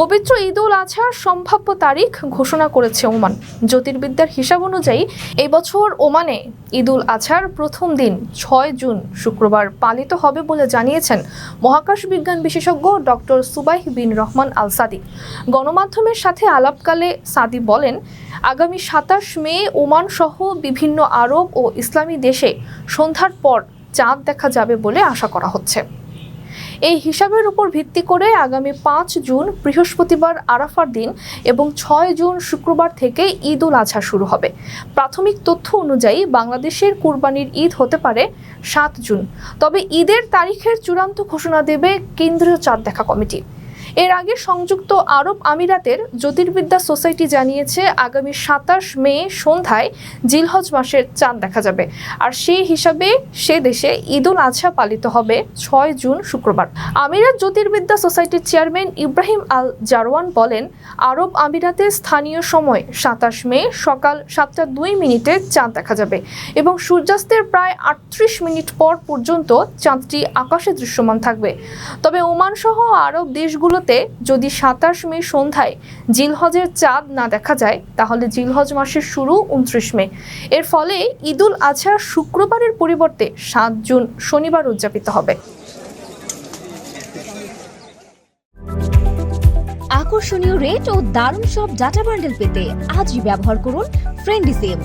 পবিত্র ঈদ উল আজহার সম্ভাব্য তারিখ ঘোষণা করেছে ওমান। জ্যোতির্বিদ্যার হিসাব অনুযায়ী এই বছর ওমানে ঈদ উল আজহার প্রথম দিন, ছয় জুন শুক্রবার পালিত হবে বলে জানিয়েছেন মহাকাশ বিজ্ঞান বিশেষজ্ঞ doctor Subaih bin Rahman Al Sadi. গণমাধ্যমের সাথে আলাপকালে সাদি বলেন, আগামী সাতাশ মে ওমান সহ বিভিন্ন আরব ও ইসলামী দেশে সন্ধ্যার পর চাঁদ দেখা যাবে বলে আশা করা হচ্ছে। এই হিসাবের উপর ভিত্তি করে আগামী পাঁচ জুন, বৃহস্পতিবার আরাফার দিন এবং ছয় জুন শুক্রবার থেকে ঈদ উল আজহা শুরু হবে। প্রাথমিক তথ্য অনুযায়ী বাংলাদেশের কুরবানির ঈদ হতে পারে সাত জুন। তবে ঈদের তারিখের চূড়ান্ত ঘোষণা দেবে কেন্দ্রীয় চাঁদ দেখা কমিটি। এর আগে সংযুক্ত আরব আমিরাতের জ্যোতির্বিদ্যা সোসাইটি জানিয়েছে, আগামী সাতাশ মে সন্ধ্যায় জিলহজ মাসের চাঁদ দেখা যাবে। আর সেই হিসাবে সে দেশে ঈদ উল আজহা পালিত হবে ছয় জুন শুক্রবার। আমিরাত জ্যোতির্বিদ্যা সোসাইটির চেয়ারম্যান ইব্রাহিম আল জারওয়ান বলেন, আরব আমিরাতে স্থানীয় সময় সাতাশ মে সকাল সাতটা দুই মিনিটে চাঁদ দেখা যাবে এবং সূর্যাস্তের প্রায় আটত্রিশ মিনিট পর পর্যন্ত চাঁদটি আকাশে দৃশ্যমান থাকবে। তবে ওমান সহ আরব দেশগুলোতে যদি সাতাশ মে সন্ধ্যায় জিলহজের চাঁদ না দেখা যায়, তাহলে জিলহজ মাসের শুরু উনত্রিশ মে। এর ফলে ঈদুল আজহা শুক্রবারের পরিবর্তে সাত জুন শনিবার উদযাপিত হবে। আকর্ষণীয় রেট ও দারুণ সব ডাটা বান্ডেল পেতে আজই ব্যবহার করুন ফ্রেন্ডি সিম